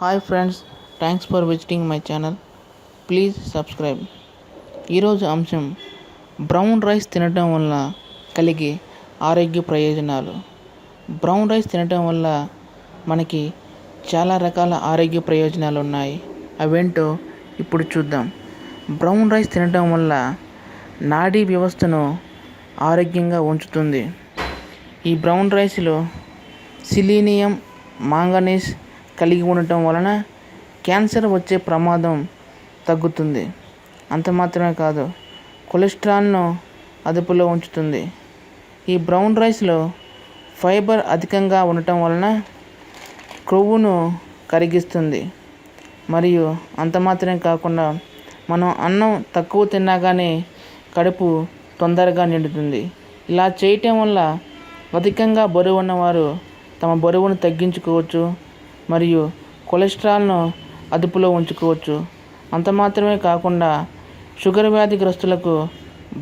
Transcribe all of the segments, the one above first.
Hi friends thanks for visiting my channel. Please subscribe. ఈరోజు అంశం brown rice తినటం వల్ల కలిగే ఆరోగ్య ప్రయోజనాలు. బ్రౌన్ రైస్ తినటం వల్ల మనకి చాలా రకాల ఆరోగ్య ప్రయోజనాలు ఉన్నాయి అవేంటో ఇప్పుడు చూద్దాం. బ్రౌన్ రైస్ తినటం వల్ల నాడీ వ్యవస్థను ఆరోగ్యంగా ఉంచుతుంది. ఈ బ్రౌన్ రైస్లో సిలీనియం మాంగనీస్ కలిగి ఉండటం వలన క్యాన్సర్ వచ్చే ప్రమాదం తగ్గుతుంది. అంత మాత్రమే కాదు కొలెస్ట్రాల్ను అదుపులో ఉంచుతుంది. ఈ బ్రౌన్ రైస్లో ఫైబర్ అధికంగా ఉండటం వలన క్రొవ్వును కరిగిస్తుంది. మరియు అంత మాత్రమే కాకుండా మనం అన్నం తక్కువ తిన్నా కానీ కడుపు తొందరగా నిండుతుంది. ఇలా చేయటం వల్ల అధికంగా బరువు ఉన్నవారు తమ బరువును తగ్గించుకోవచ్చు మరియు కొలెస్ట్రాల్ను అదుపులో ఉంచుకోవచ్చు. అంత మాత్రమే కాకుండా షుగర్ వ్యాధిగ్రస్తులకు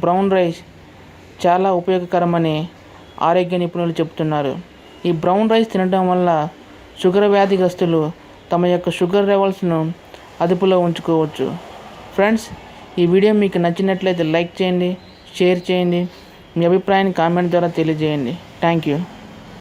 బ్రౌన్ రైస్ చాలా ఉపయోగకరమని ఆరోగ్య నిపుణులు చెబుతున్నారు. ఈ బ్రౌన్ రైస్ తినడం వల్ల షుగర్ వ్యాధిగ్రస్తులు తమ యొక్క షుగర్ లెవెల్స్ను అదుపులో ఉంచుకోవచ్చు. ఫ్రెండ్స్ ఈ వీడియో మీకు నచ్చినట్లయితే లైక్ చేయండి షేర్ చేయండి. మీ అభిప్రాయాన్ని కామెంట్ ద్వారా తెలియజేయండి. Thank you.